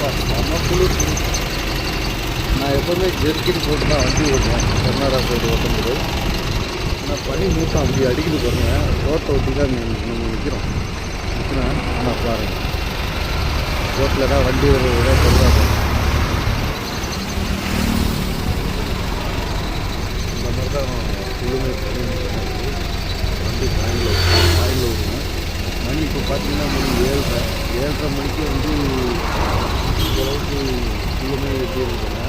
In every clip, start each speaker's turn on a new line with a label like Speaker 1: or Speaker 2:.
Speaker 1: செம்ம குளிர் நான் எப்போவுமே ஜெர்கின் போட்டு தான் வண்டி ஓட்டுவேன் கர்நாடகா சைடு ஓட்டும்போது நான் பனி மூட்டம் அப்படி அடிக்குது பாருங்கள் ரோட்டை ஒட்டி தான் நம்ம நிற்கிறோம் நிற்கிறேன் நான் பாருங்கள் ரோட்டில் தான் வண்டி ஒரு இடம் சொல்லுவாங்க இந்த மாதிரி தான் குழுமை வண்டி காயில் காயில் ஓட்டுவேன் மணி இப்போ பார்த்தீங்கன்னா மணி ஏழரை ஏழரை மணிக்கு வந்து அளவுக்கு குழுமை எப்படி இருக்குன்னா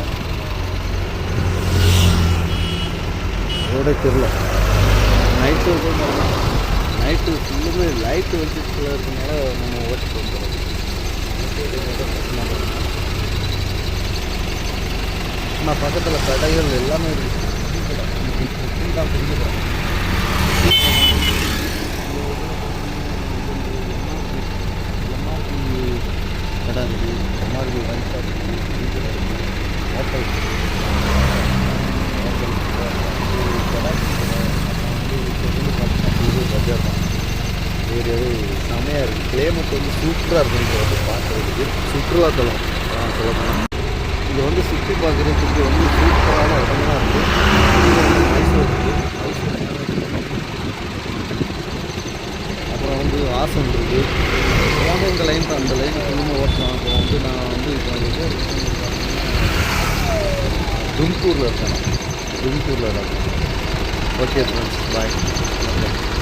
Speaker 1: ரோடே தெரில நைட்டு நைட்டு ஃபுல்லுமே லைட்டு வெளிச்சத்தில் இருக்கனால நம்ம ஓட்டிட்டு வந்துடுறோம் ஆனால் பக்கத்தில் கடைகள் எல்லாமே இருக்குது தான் புரிஞ்சுக்கிறேன் எம்ஆர்பி ஒயின் ஹோட்டல் பஜார் செமையாக இருக்குது கிளைமேட் வந்து சூப்பராக இருக்கும் இங்கே வந்து பார்க்குறதுக்கு சுற்றுலாத்தலம் சொல்லப்போனால் இங்கே வந்து சுற்றி பார்க்குறதுக்கு வந்து சூப்பரான இடம்லாம் இருக்குது இங்கே வந்து மைசூர் இருக்குது அப்புறம் வந்து ஆசம் இருக்குது எல்லாமே இந்த லைன் தான் அந்த லைன் இன்னும் வந்து நான் வந்து இப்போ வந்து தும்கூரில் இருக்கேன். தும்கூரில் இருக்கேன். ஓகே ஃப்ரெண்ட்ஸ் பாய் எல்லாருக்குமே